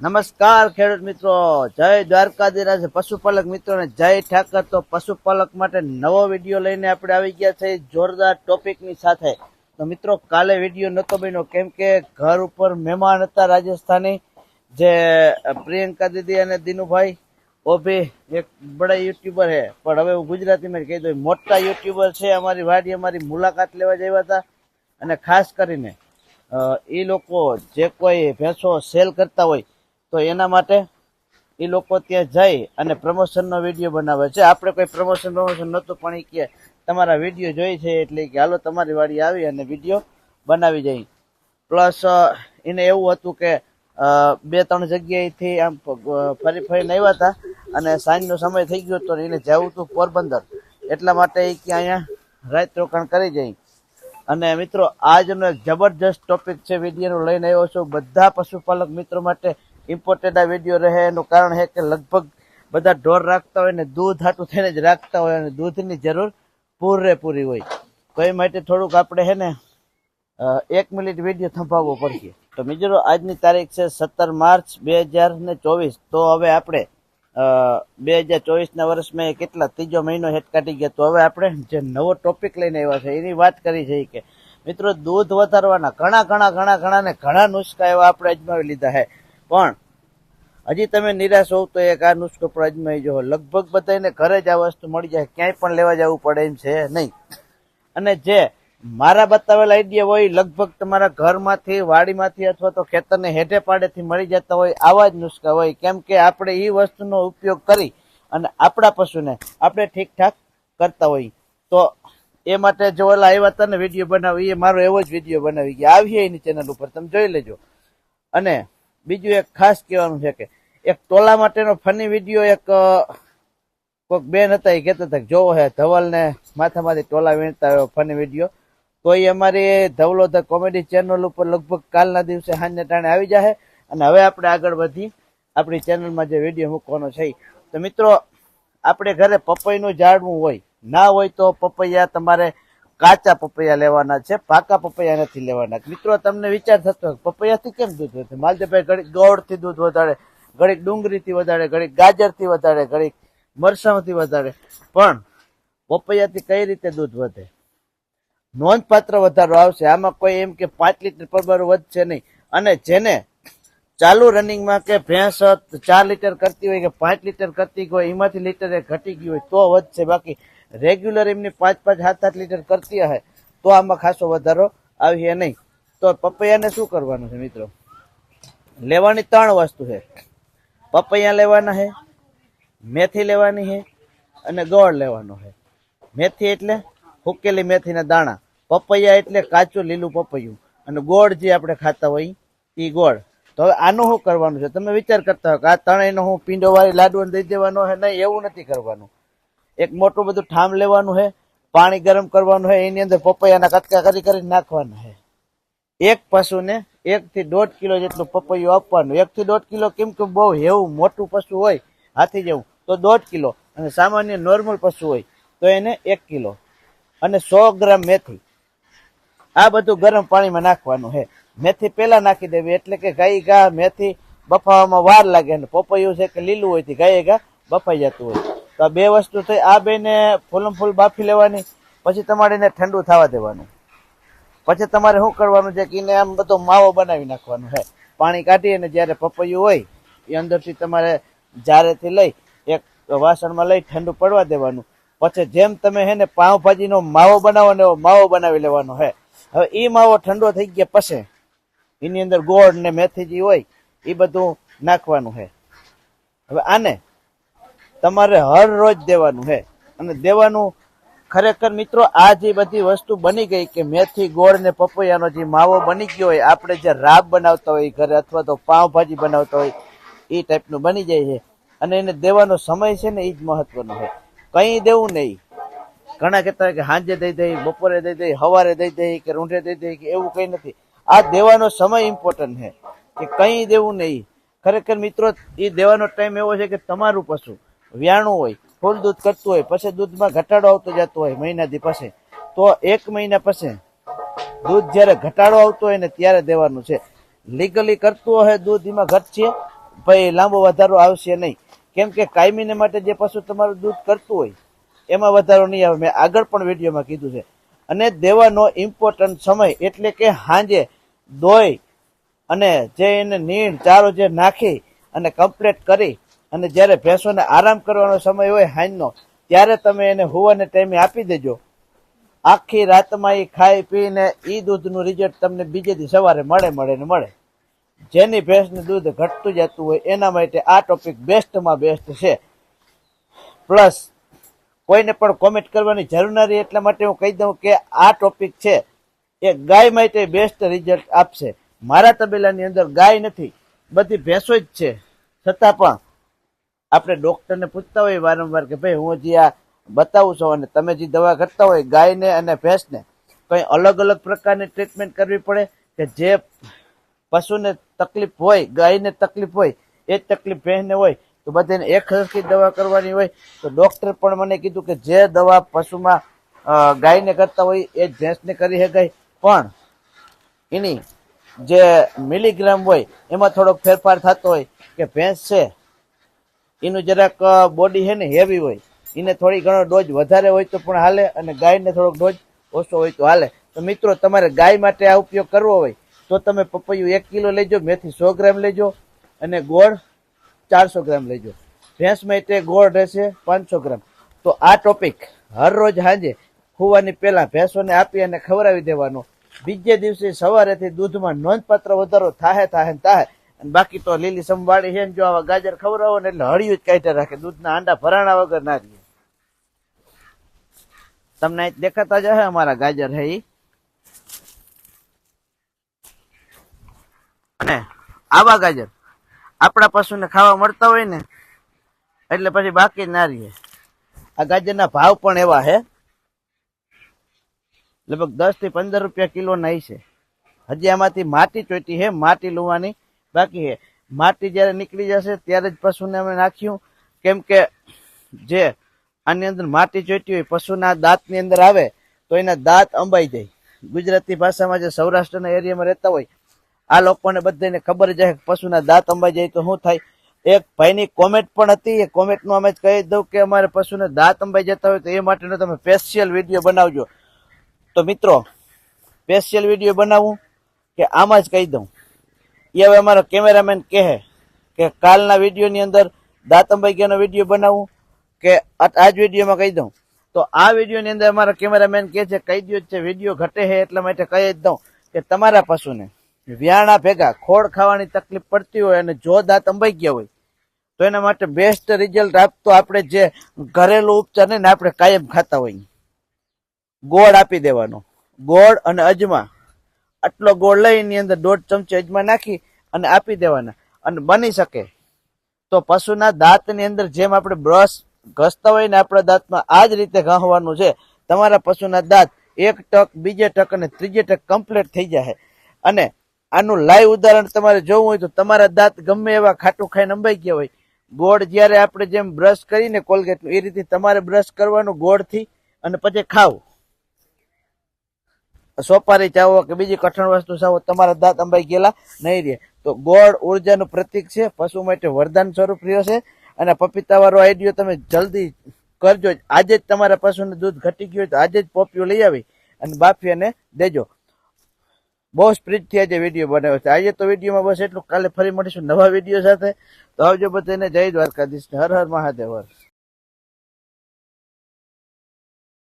નમસ્કાર ખેડૂત મિત્રો. જય દ્વારકાધીરાજ. પશુપાલક મિત્રોને જય ઠાકર. તો પશુપાલક માટે નવો વીડિયો લઈને આપણે આવી ગયા છે જોરદાર ટોપિકની સાથે. તો મિત્રો, કાલે વીડિયો નહોતો બન્યો. કેમ કે ઘર ઉપર મહેમાન હતા રાજસ્થાની, જે પ્રિયંકા દીદી અને દિનુભાઈ. ઓ ભી એક બડા યુટ્યુબર હે પણ હવે હું ગુજરાતીમાં કહી દઉં. મોટા યુટ્યુબર છે અમારી વાડી, અમારી મુલાકાત લેવા જ હતા. અને ખાસ કરીને એ લોકો જે કોઈ ભેંસો સેલ કરતા હોય તો એના માટે એ લોકો ત્યાં જઈ અને પ્રમોશનનો વીડિયો બનાવે છે. આપણે કોઈ પ્રમોશન પ્રમોશન નહોતું, પણ એ કે તમારા વીડિયો જોઈ છે એટલે કે હાલો તમારી વાડી આવી અને વીડિયો બનાવી જઈ પ્લસ એને એવું હતું કે બે ત્રણ જગ્યાએથી આમ ફરી ફરીને આવ્યા હતા અને સાંજનો સમય થઈ ગયો તો એને જવું હતું પોરબંદર. એટલા માટે એ કે અહીંયા રાત રોકાણ કરી જઈ અને મિત્રો, આજનો જબરજસ્ત ટોપિક છે, વિડીયોનો લઈને આવ્યો છું. બધા પશુપાલક મિત્રો માટે ઇમ્પોર્ટન્ટ આ વીડિયો રહે, એનું કારણ છે કે લગભગ બધા ઢોર રાખતા હોય ને, દૂધ હાટું થઈને જ રાખતા હોય અને દૂધની જરૂર પૂરેપૂરી હોય. તો એ માટે થોડુંક આપણે છે ને એક મિનિટ વીડિયો થંભાવવો પડશે. તો મિત્રો, આજની તારીખ છે સત્તર માર્ચ બે હજાર ને ચોવીસ. તો હવે આપણે બે હજાર ચોવીસના વર્ષમાં કેટલા, ત્રીજો મહિનો હેઠ કાઢી ગયા. તો હવે આપણે જે નવો ટોપિક લઈને આવ્યા છે, એની વાત કરી છે કે, મિત્રો, દૂધ વધારવાના ઘણા ઘણા ઘણા ઘણા ને ઘણા નુસ્ખા એવા આપણે અજમાવી લીધા છે. પણ હજી તમે નિરાશ હોવ તો એક આ નુસ્ખો પણ અજમાવી લગભગ બધાને ઘરે જ આ વસ્તુ મળી જાય, ક્યાંય પણ લેવા જવું પડે એમ છે નહીં. અને જે મારા બતાવેલા આઈડિયા હોય, લગભગ તમારા ઘરમાંથી, વાડીમાંથી અથવા તો ખેતરને હેઠે પાડેથી મળી જતા હોય, આવા જ નુસ્ખા હોય. કેમ કે આપણે એ વસ્તુનો ઉપયોગ કરી અને આપણા પશુને આપણે ઠીકઠાક કરતા હોઈએ તો એ માટે જો ઓલા આવ્યા હતા ને વીડિયો બનાવી એ મારો એવો જ વીડિયો બનાવી ગયા. આવીએ એની ચેનલ ઉપર. તમે જોઈ લેજો. અને બીજું એક ખાસ કહેવાનું છે કે એક ટોલા માટેનો ફની વીડિયો એક કોઈક બેન હતા એ કહેતા હતા જોવો હે, ધવલને માથામાંથી ટોલા વીણતા ફની વીડિયો. તો એ અમારી ધવલો ધ કોમેડી ચેનલ ઉપર લગભગ કાલના દિવસે સાંજને ટાણે આવી જાય અને હવે આપણે આગળ વધી આપણી ચેનલમાં જે વીડિયો મૂકવાનો છે તો મિત્રો, આપણે ઘરે પપૈયનું ઝાડવું હોય, ના હોય તો પપૈયા તમારે કાચા પપૈયા લેવાના છે, પાકા પપૈયા નથી લેવાના. મિત્રો, તમને વિચાર થતો પપૈયાથી કેમ દૂધ વધે? માલદેભાઈ ઘડીક ગોળથી દૂધ વધારે, ઘડીક ડુંગળીથી વધારે, ઘડીક ગાજરથી વધારે, ઘડીક મરસામાંથી વધારે. પણ પપૈયાથી કઈ રીતે દૂધ વધે? નોંધપાત્ર વધારો આવશે. આમાં કોઈ એમ કે પાંચ લીટર પરબાર વધશે નહીં. અને જેને ચાલુ રનિંગમાં કે ભેંસ ચાર લીટર કરતી હોય કે પાંચ લીટર કરતી હોય, એમાંથી લીટર એ ઘટી ગયું હોય, તો વધશે. બાકી રેગ્યુલર એમની પાંચ પાંચ, સાત સાત લીટર કરતી હશે, તો આમાં ખાસો વધારો આવીએ નહીં. તો પપૈયાને શું કરવાનું છે મિત્રો? લેવાની ત્રણ વસ્તુ છે. પપૈયા લેવાના છે, મેથી લેવાની છે અને ગોળ લેવાનો છે. મેથી એટલે હુકેલી મેથીના દાણા. પપૈયા એટલે કાચું લીલું પપૈયું. અને ગોળ જે આપણે ખાતા હોય એ ગોળ. તો હવે આનું શું કરવાનું છે? તમે વિચાર કરતા હો કે આ ત્રણેયનો હું પીંડો વાળી લાડુ દઈ દેવાનો છે નહીં, એવું નથી કરવાનું. એક મોટું બધું ઠામ લેવાનું છે પાણી ગરમ કરવાનું છે એની અંદર પપૈયાના કટકા કરી કરી નાખવાના છે એક પશુને એક થી દોઢ કિલો જેટલું પપૈયું આપવાનું. એક થી દોઢ કિલો કેમ કે બહુ હેવું મોટું પશુ હોય, હાથી જેવું. તો દોઢ કિલો. અને સામાન્ય નોર્મલ પશુ હોય, તો એને એક કિલો. અને સો ગ્રામ મેથી. આ બધું ગરમ પાણીમાં નાખવાનું છે મેથી પહેલાં નાખી દેવી. એટલે કે ગાય ગા, મેથી બફાવામાં વાર લાગે અને પપૈયું છે કે લીલું હોયથી ગાય ગા બફાઈ જતું હોય. તો આ બે વસ્તુ થઈ. આ બેને ફૂલમ ફૂલ બાફી લેવાની, પછી તમારે એને ઠંડુ થવા દેવાનું. પછી તમારે શું કરવાનું છે કે એને આમ બધો માવો બનાવી નાખવાનો છે. પાણી કાઢી અને જ્યારે પપૈયું હોય, એ અંદરથી તમારે જારેથી લઈ, એક વાસણમાં લઈ ઠંડુ પડવા દેવાનું. પછી જેમ તમે હે ને પાવભાજીનો માવો બનાવો ને માવો બનાવી લેવાનો હે હવે એ માવો ઠંડો થઈ ગયા પછી એની અંદર ગોળ ને મેથી જે હોય, એ બધું નાખવાનું છે હવે આને તમારે હર રોજ દેવાનું છે અને દેવાનું ખરેખર મિત્રો, આ જે બધી વસ્તુ બની ગઈ કે મેથી, ગોળ ને પપૈયાનો જે માવો બની ગયો હોય, આપણે જે રાબ બનાવતા હોય ઘરે અથવા તો પાવભાજી બનાવતા હોય, એ ટાઈપનું બની જાય છે. અને એને દેવાનો સમય છે ને, એ જ મહત્વનો છે. કંઈ દેવું નહીં. ઘણા કહેતા કે સાંજે દઈ દઈ, બપોરે દઈ દઈ, સવારે દઈ દઈ કે રૂંઢે દઈ દઈ કે એવું કંઈ નથી. આ દેવાનો સમય ઇમ્પોર્ટન્ટ છે, કે કંઈ દેવું નહીં. ખરેખર મિત્રો એ દેવાનો ટાઈમ એવો છે કે તમારું પશુ વ્યાણું હોય, ફૂલ દૂધ કરતું હોય, પછી દૂધમાં ઘટાડો આવતો જતો હોય મહિનાથી પછી, તો એક મહિના પછી દૂધ જ્યારે ઘટાડો આવતો હોય ને ત્યારે દેવાનું છે. લીગલી કરતું હોય દૂધ, એમાં ઘટશે ભાઈ લાંબો વધારો આવશે નહીં. કેમ કે કાયમીને માટે જે પશુ તમારું દૂધ કરતું હોય, એમાં વધારો નહીં આવે. મેં આગળ પણ વિડીયોમાં કીધું છે. અને દેવાનો ઇમ્પોર્ટન્ટ સમય એટલે કે હાંજે દોઈ અને જે એને નીણ ચારો જે નાખી અને કમ્પ્લીટ કરી અને જ્યારે ભેંસોને આરામ કરવાનો સમય હોય હાંજનો, ત્યારે તમે એને હોવાને ટાઈમે આપી દેજો. આખી રાતમાં એ ખાઈ પીને એ દૂધનું રિઝલ્ટ તમને બીજે દી સવારે મળે મળે ને મળે. જેની ભેંસનું દૂધ ઘટતું જતું હોય એના માટે આ ટોપિક બેસ્ટમાં બેસ્ટ છે. પ્લસ કોઈને પણ કોમેન્ટ કરવાની જરૂર નથી એટલા માટે હું કહી દઉં કે આ ટોપિક છે. એ ગાય માટે બેસ્ટ રિઝલ્ટ આપશે. મારા તબેલાની અંદર ગાય નથી, બધી ભેંસો જ છે. છતાં પણ આપણે ડૉક્ટરને પૂછતા હોય વારંવાર કે ભાઈ હું જે આ બતાવું છું અને તમે જે દવા કરતા હોય ગાયને અને ભેંસને, કંઈ અલગ અલગ પ્રકારની ટ્રીટમેન્ટ કરવી પડે કે જે પશુને તકલીફ હોય, ગાયને તકલીફ હોય, એ જ તકલીફ ભેંસને હોય, તો બધાને એક સરખી દવા કરવાની હોય, તો ડૉક્ટર પણ મને કીધું કે જે દવા પશુમાં ગાયને કરતા હોય એ જ ભેંસને કરી શકાય. પણ એની જે મિલીગ્રામ હોય, એમાં થોડોક ફેરફાર થતો હોય કે ભેંસ છે, એનું જરાક બોડી છે ને હેવી હોય, એને થોડી ઘણો ડોઝ વધારે હોય તો પણ હાલે અને ગાયને થોડોક ડોઝ ઓછો હોય તો હાલે. તો મિત્રો, તમારે ગાય માટે આ ઉપયોગ કરવો હોય, તો તમે પપૈયું એક કિલો લેજો, મેથી સો ગ્રામ લેજો અને ગોળ ચારસો ગ્રામ લેજો. ભેંસ માટે ગોળ રહેશે પાંચસો ગ્રામ. તો આ ટોપિક હર રોજ સાંજે ખુવાની પહેલાં ભેંસોને આપી અને ખવડાવી દેવાનો. બીજે દિવસે સવારેથી દૂધમાં નોંધપાત્ર વધારો થાય ને થાય અને બાકી તો લીલી સંભાળી છે જો આવા ગાજર ખવડાવો ને એટલે હળિયું જ કાઢી રાખે. દૂધના આંડા ભરાણા વગર ના રહીએ તમને દેખાતા જ હે અમારા ગાજર હે અને આવા ગાજર આપણા પશુને ખાવા મળતા હોય ને એટલે પછી બાકી ના રહીએ આ ગાજરના ભાવ પણ એવા હે. લગભગ દસથી પંદર રૂપિયા કિલો નહીં છે. હજી આમાંથી માટી ચોટી છે, માટી લુવાની બાકી છે. માટી જ્યારે નીકળી જશે ત્યારે જ પશુને અમે નાખ્યું. કેમ કે જે આની અંદર માટી ચોટી હોય, પશુના દાંતની અંદર આવે, તો એના દાંત અંબાઈ જાય. ગુજરાતી ભાષામાં જે સૌરાષ્ટ્રના એરિયામાં રહેતા હોય, આ લોકોને બધાને ખબર છે કે પશુના દાંત અંબાઈ જાય તો શું થાય. એક ભાઈની કોમેન્ટ પણ હતી, એ કોમેન્ટનું અમે કહી દઉં કે અમારે પશુને દાંત અંબાઈ જતા હોય તો એ માટેનો તમે સ્પેશિયલ વીડિયો બનાવજો. તો મિત્રો સ્પેશિયલ વીડિયો બનાવું કે આમાં જ કહી દઉં. એ હવે અમારો કેમેરામેન કહે કે કાલના વિડીયોની અંદર દાતમભાઈ ગયાનો વીડિયો બનાવું કે આ- જ વિડીયોમાં કહી દઉં. તો આ વિડીયોની અંદર અમારો કેમેરામેન કહે છે, કહી દો છે વીડિયો ઘટે છે એટલા માટે કહી જ દઉં કે તમારા પશુને વ્યાણા ભેગા ખોળ ખાવાની તકલીફ પડતી હોય અને જો દાંત અંબાઈ ગયા હોય, તો એના માટે બેસ્ટ રિઝલ્ટ આપતો આપણે જે ઘરેલું ઉપચાર ને આપણે કાયમ ખાતા હોઈએ. ગોળ આપી દેવાનો. ગોળ અને અજમા. આટલો ગોળ લઈ એની અંદર દોઢ ચમચી અજમા નાખી અને આપી દેવાના. અને બની શકે. તો પશુના દાંતની અંદર જેમ આપણે બ્રશ ઘસતા હોય ને આપણા દાંતમાં આ જ રીતે ઘસવાનું છે. તમારા પશુના દાંત એક ટક, બીજે ટક અને ત્રીજે ટક કમ્પ્લીટ થઈ જાય અને આનું લાઈવ ઉદાહરણ તમારે જોવું હોય તો તમારા દાંત ગમે એવા ખાટું ખાઈને અંબાઈ ગયા હોય. ગોળ જ્યારે આપણે જેમ બ્રશ કરીને કોલગેટનું એ રીતે તમારે બ્રશ કરવાનું ગોળથી અને પછી ખાવું. સોપારી ચાવો કે બીજી કઠણ વસ્તુ ચાવો તમારા દાંત અંબાઈ ગયેલા નહીં રહે. તો ગોળ ઉર્જાનું પ્રતીક છે, પશુ માટે વરદાન સ્વરૂપ રહ્યો છે. અને પપીતા વાળો આઈડિયો તમે જલ્દી કરજો. આજે જ તમારા પશુનું દૂધ ઘટી ગયું હોય તો આજે જ પોપિયો લઈ આવી અને બાફી અને દેજો. બહુ સ્પીડથી આજે વીડિયો બનાવ્યો છે. આજે તો વિડીયોમાં બસ એટલું. કાલે ફરી મળીશું નવા વીડિયો સાથે. તો આવજો બધાને. જય દ્વારકાધીશ. હર હર મહાદેવ. હર